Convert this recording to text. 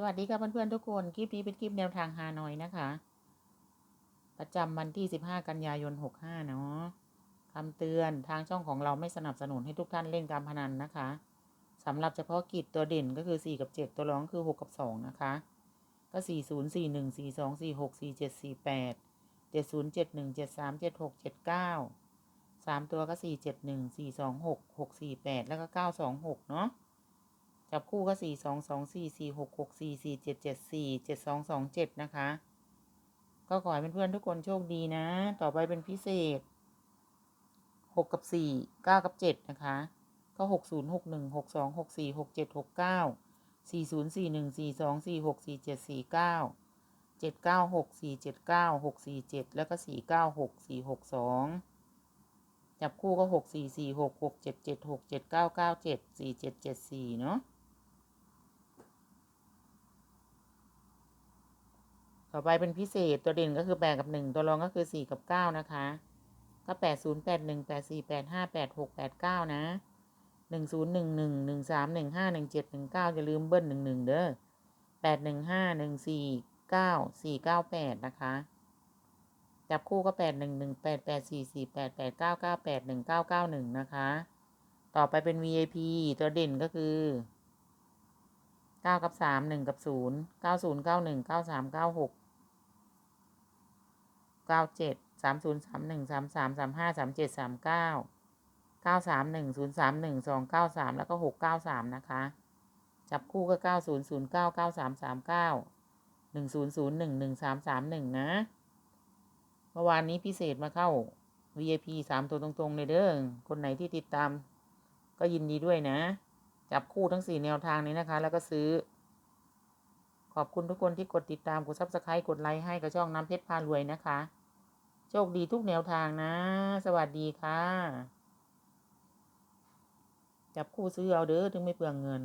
สวัสดีค่ะเพื่อนๆทุกคน คลิปนี้เป็นคลิปแนวทางฮานอยนะคะ ประจำวันที่ 15 กันยายน 65 เนาะคำเตือนทางช่องของเราไม่สนับสนุนให้ทุกท่านเล่นการพนันนะคะสำหรับเฉพาะกิจตัวเด่นก็คือ 4 กับ 7 ตัวร้องคือ 6 กับ 2 นะคะ ก็ 4 0 4 1 4 2 4 6 4 7 4 8 7 0 7 1 7 3 7 6 7 9 3 ตัวก็ 4 7 1 4 2 6 6 4 8 แล้วก็ 9 2 6 เนาะ จับคู่ก็สี่สองสองสี่สี่หกหกสี่สี่เจ็ดเจ็ดสี่เจ็ดสองสองเจ็ดนะคะ ก็ขอให้เพื่อนๆทุกคนโชคดีนะ ต่อไปเป็นพิเศษหกกับสี่เก้ากับเจ็ดนะคะ ก็หกศูนย์หกหนึ่งหกสองหกสี่หกเจ็ดหกเก้าสี่ศูนย์สี่หนึ่งสี่สองสี่หกสี่เจ็ดสี่เก้าเจ็ดเก้าหกสี่เจ็ดเก้าหกสี่เจ็ดแล้วก็สี่เก้าหกสี่หกสองจับคู่ก็หกสี่สี่หกหกเจ็ดเจ็ดหกเจ็ดเก้าเก้าเจ็ดสี่เจ็ดเจ็ดสี่เนาะ ต่อไปเป็นพิเศษตัวเด่นก็คือแปดกับหนึ่งตัวรองก็คือสี่กับเก้านะคะ ก็แปดศูนย์แปดหนึ่งแปดสี่แปดห้าแปดหกแปดเก้านะหนึ่งศูนย์หนึ่งหนึ่งหนึ่งสามหนึ่งห้าหนึ่งเจ็ดหนึ่งเก้าอย่าลืมเบิ้ลหนึ่งหนึ่งเด้อแปดหนึ่งห้าหนึ่งสี่เก้าสี่เก้าแปดนะคะ จับคู่ก็แปดหนึ่งหนึ่งแปดแปดสี่สี่แปดแปดเก้าเก้าแปดหนึ่งเก้าเก้าหนึ่งนะคะ ต่อไปเป็น VIP ตัวเด่นก็คือ เก้ากับสามหนึ่งกับศูนย์เก้าศูนย์เก้าหนึ่งเก้าสามเก้าหกเก้าเจ็ดสามศูนย์สามหนึ่งสามสามสามห้าสามเจ็ดสามเก้าเก้าสามหนึ่งศูนย์สามหนึ่งสองเก้าสามแล้วก็หกเก้าสามนะคะ จับคู่ก็เก้าศูนย์ศูนย์เก้าเก้าสามสามเก้าหนึ่งศูนย์ศูนย์หนึ่งหนึ่งสามสามหนึ่งนะเมื่อวานนี้พิเศษมาเข้า VIP สามตัวตรงๆเลยเด้อคนไหนที่ติดตาม ก็ยินดีด้วยนะ จับคู่ทั้งสี่แนวทางนี้นะคะ แล้วก็ซื้อ ขอบคุณทุกคนที่กดติดตามกดซับสไครต์กดไลค์ให้กับช่องน้ำเพชรพารวยนะคะ โชคดีทุกแนวทางนะ สวัสดีค่ะ จับคู่ซื้อเอาเด้อถึงไม่เปลืองเงิน